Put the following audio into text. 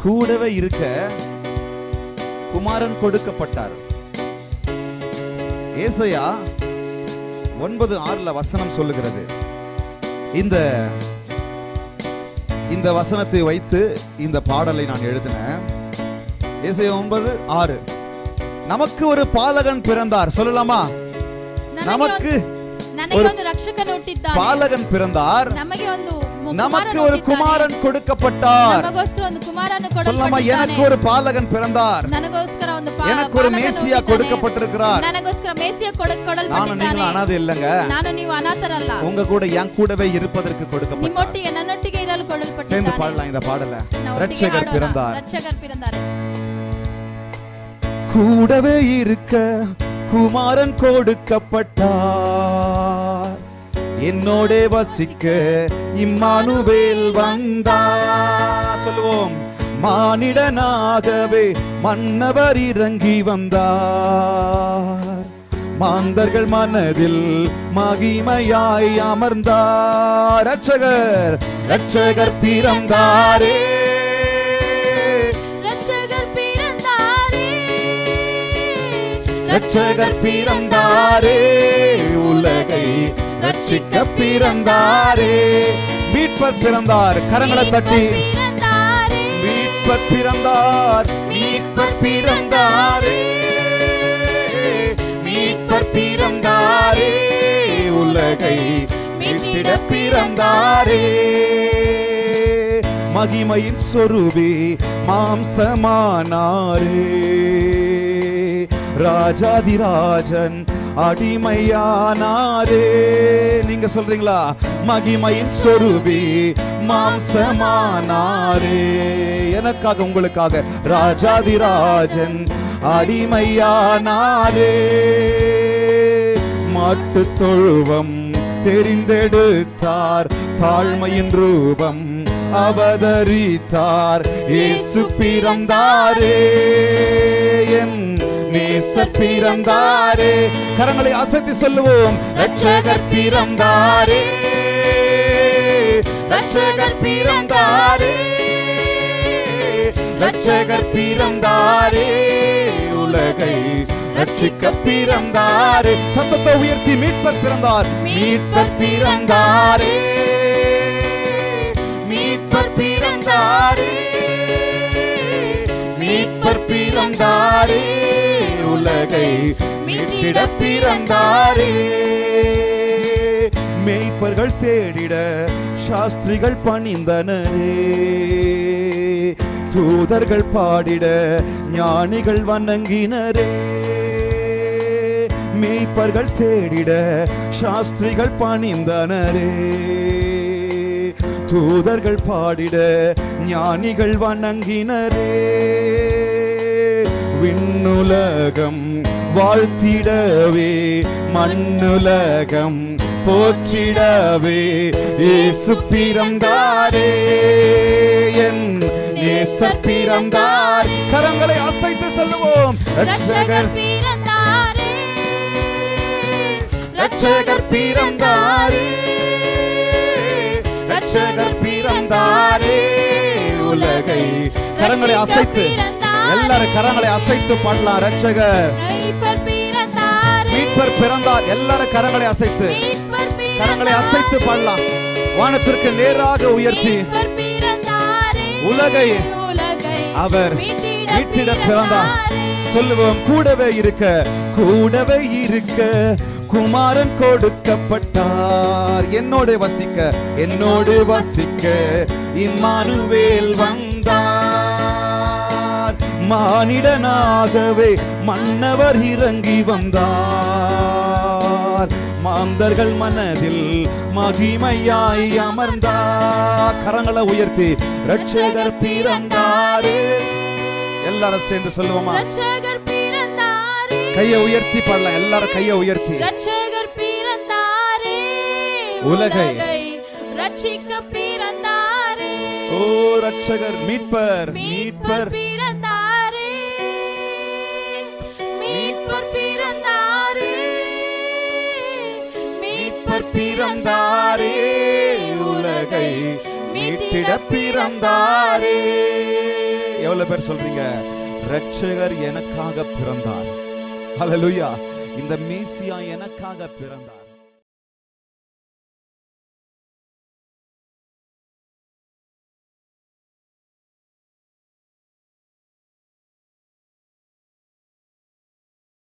கூடவே இருக்க குமாரன் கொடுக்கப்பட்டார் ஏசையா ஒன்பது ஆறுல வசனம் சொல்லுகிறது இந்த இந்த வசனத்தை வைத்து இந்த பாடலை நான் எழுதினேன் ஏசையா ஒன்பது ஆறு நமக்கு ஒரு பாலகன் பிறந்தார் சொல்லலாமா நமக்கு ನನಗೆ ஒரு ಒಂದು ರಕ್ಷಕನ ಹುಟ್ಟಿದ್ದಾನೆ பாலகன் பிறந்தார் ನಮಗೆ ಒಂದು ಮು- நமக்கு ஒரு குமாரன் கொடுக்கப்பட்டார். சொல்லமா எனக்கு ஒரு பாலகன் பிறந்தார். எனக்கு ஒரு மேசியா கொடுக்கப்பட்டிருக்கிறார். நானும் நீங்களும் அனாதை இல்லைங்க உங்க கூட என் கூடவே இருப்பதற்கு கொடுக்கப்பட்டார் சேர்ந்து பாடலாம் இந்த பாடல ரட்சகர் பிறந்தார் கூடவே இருக்க குமாரன் கொடுக்கப்பட்டார் என்னோட வசிக்க இம்மானுவேல் வந்தார் சொல்லுவோம். மானிடனாகவே மன்னவர் இறங்கி வந்தார். மாந்தர்கள் மனதில் மகிமையாய் அமர்ந்தார். ரட்சகர் ரட்சகர் பிறந்தாரே. ரட்சகர் பிறந்தாரே. உலகை ரட்சிக்க பிறந்தாரே. மீட்பர் பிறந்தார். கரங்களை தட்டி. மீட்பர் பிறந்தார். மீட்பர் பிறந்தாரே. மீட்பர் பிறந்தாரே. உலகை மீட்பிட பிறந்தாரே. மகிமையின் சொருவே மாம்சமானாரே. ராஜாதிராஜன் அடிமையானாரே. நீங்க சொல்றீங்களா? மகிமையின் சொருபி மாம்சமானாரே. எனக்காக உங்களுக்காக ராஜாதிராஜன் அடிமையானாரே. மாட்டு தொழுவம் தெரிந்தெடுத்தார். தாழ்மையின் ரூபம் அவதரித்தார். இயேசு பிறந்தாரே. என் நேசர் பிறந்தாரே. கரங்களை அசைத்து சொல்லுவோம் ரட்சகர் பிறந்தாரே. ரட்சகர் பிறந்தாரே. ரட்சகர் பிறந்தாரே. உலகை ரட்சிக்க பிறந்தாரே. சத்தத்தை உயர்த்தி மீட்பர் பிறந்தார். மீட்பர் பிறந்தாரே. மீட்பர் பிறந்தாரே. மீட்பர் பிறந்தாரே. உலகை மீட்டிட பிறந்தாரே. மேய்ப்பர்கள் தேடிட சாஸ்திரிகள் பணிந்தனரே. தூதர்கள் பாடிட ஞானிகள் வணங்கினரே. மேய்ப்பர்கள் தேடிட சாஸ்திரிகள் பணிந்தனரே. தூதர்கள் பாடிட ஞானிகள் வணங்கினரே. விண்ணுலகம் வாழ்த்திடவே மண்ணுலகம் போற்றிடவே. இயேசு பிறந்தாரே என் நேசர் பிறந்தார். கரங்களை அசைத்து சொல்லுவோம். ரட்சகர் பிறந்தாரே ரட்சகர் பிறந்தாரே ரட்சகர் பிறந்தாரே. உலகை கரங்களை அசைத்து எல்லாரும் கரங்களை அசைத்து பாடலாம் ரட்சகர் மீட்பர் பிறந்தாரே. எல்லாரும் கரங்களை அசைத்து. கரங்களை அசைத்து பாடலாம். வானத்திற்கு நேராக உயர்த்தி. உலகை அவர் மீட்டிட பிறந்தார். சொல்லுவோம் கூடவே இருக்க. கூடவே இருக்க. குமாரன் கொடுக்கப்பட்டார். என்னோடு வசிக்க என்னோடு வசிக்க. இம்மானுவேல் வந்தார் மானிடனாகவே மன்னவர் இறங்கி வந்தார். மாந்தர்கள் மனதில் மகிமையாய் அமர்ந்தார். கரங்களை உயர்த்தி ரட்சகர் பிறந்தாரே. எல்லாரும் சேர்ந்து சொல்லுவோமா? கையை உயர்த்தி பாடலாம் எல்லாரும் கையை உயர்த்தி. உலகை ரட்சிக்க பிறந்தாரே. ஓ ரட்சகர் மீட்பர் மீட்பர். பிறந்தாரே உலகை மீட்டிட பிறந்தாரே. எவ்வளவு பேர் சொல்றீங்க? ரட்சகர் எனக்காக பிறந்தார். ஹalleluya. இந்த மீசியா எனக்காக பிறந்தார்.